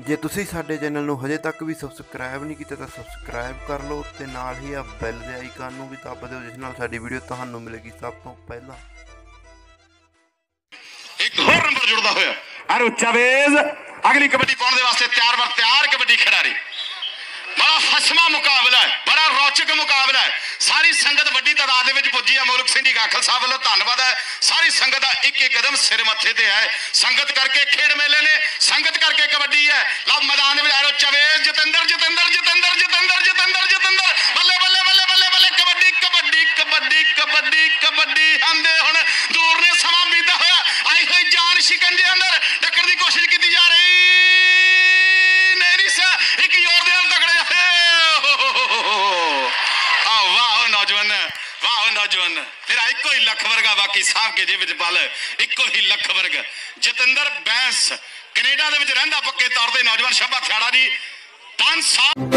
ਜੇ ਤੁਸੀਂ ਸਾਡੇ ਚੈਨਲ ਨੂੰ ਹਜੇ ਤੱਕ ਵੀ ਸਬਸਕ੍ਰਾਈਬ ਨਹੀਂ ਕੀਤਾ ਤਾਂ ਸਬਸਕ੍ਰਾਈਬ ਕਰ ਲਓ ਤੇ ਨਾਲ ਹੀ ਆ ਬੈਲ ਦੇ ਆਈਕਨ ਨੂੰ ਵੀ ਦੱਬ ਦਿਓ, ਜਿਸ ਨਾਲ ਸਾਡੀ ਵੀਡੀਓ ਤੁਹਾਨੂੰ ਮਿਲੇਗੀ ਸਭ ਤੋਂ ਪਹਿਲਾਂ। ਇੱਕ ਹੋਰ ਨੰਬਰ ਜੁੜਦਾ ਹੋਇਆ। ਅਰ ਚਾਵੇਜ਼ ਅਗਲੀ ਕਬੱਡੀ ਪਾਉਣ ਦੇ ਵਾਸਤੇ ਤਿਆਰ ਵਰ ਤਿਆਰ ਕਬੱਡੀ ਖਿਡਾਰੀ। ਬੜਾ ਫਸਮਾ ਮੁਕਾਬਲਾ ਹੈ, ਬੜਾ ਰੌਚਕ ਮੁਕਾਬਲਾ ਹੈ। ਸਾਰੀ ਸੰਗਤ ਵੱਡੀ ਤਾਦਾਦ ਦੇ ਵਿੱਚ ਪੁੱਜੀ ਹੈ ਮੌਲਕ ਸਿੰਘ ਜੀ ਗਾਖਲ ਸਾਹਿਬ ਵੱਲੋਂ ਧੰਨਵਾਦ ਹੈ। ਸਾਰੀ ਸੰਗਤ ਦਾ ਇੱਕ ਇੱਕ ਕਦਮ ਸਿਰ ਮੱਥੇ ਤੇ ਹੈ। ਸੰਗਤ ਕਰਕੇ ਖੇਡ ਮੇਲੇ ਨੇ ਸੰਗਤ ਕਰਕੇ ਕਬੱਡੀ ਹੈ ਲਓ ਮੈਦਾਨ ਦੇ ਵਿੱਚ ਆਰੋ ਚਵੇਜ਼ ਜਤਿੰਦਰ ਜਤਿੰਦਰ ਜਤਿੰਦਰ ਜਤਿੰਦਰ ਜਤਿੰਦਰ ਜਤਿੰਦਰ। ਬੱਲੇ ਬੱਲੇ ਬੱਲੇ ਬੱਲੇ ਬੱਲੇ, ਕਬੱਡੀ ਕਬੱਡੀ ਕਬੱਡੀ ਕਬੱਡੀ ਕਬੱਡੀ। ਆਂਦੇ ਹੁਣ ਦੂਰ ਨੇ ਸਮਾਂ ਬੀਤਦਾ ਹੋਇਆ। ਆਈ ਹੋਈ ਜਾਨ ਸ਼ਿਕੰਜੇ ਅੰਦਰ। ਟੱਕਰ ਦੀ ਕੋਸ਼ਿਸ਼ ਕੀਤੀ ਜਾ ਰਹੀ ਨਹੀਂ ਨਹੀਂ ਸਾ ਇੱਕ ਜ਼ੋਰ ਦੇ ਨਾਲ ਤਕੜੇ ਆ ਵਾਹ ਓ ਨੌਜਵਾਨ ਵਾਹ ਨੌਜਵਾਨ। ਤੇਰਾ ਇੱਕੋ ਹੀ ਲੱਖ ਵਰਗਾ ਬਾਕੀ ਸਾਹਬ ਕੇ ਜੇ ਵਿੱਚ ਬਲ ਇੱਕੋ ਹੀ ਲੱਖ ਵਰਗਾ। ਜਤਿੰਦਰ ਬੈਂਸ ਕੈਨੇਡਾ ਦੇ ਵਿੱਚ ਰਹਿੰਦਾ ਪੱਕੇ ਤੌਰ ਤੇ ਨੌਜਵਾਨ ਸ਼ਬਾ ਖਿਆੜਾ ਜੀ। 5 ਸਾਲ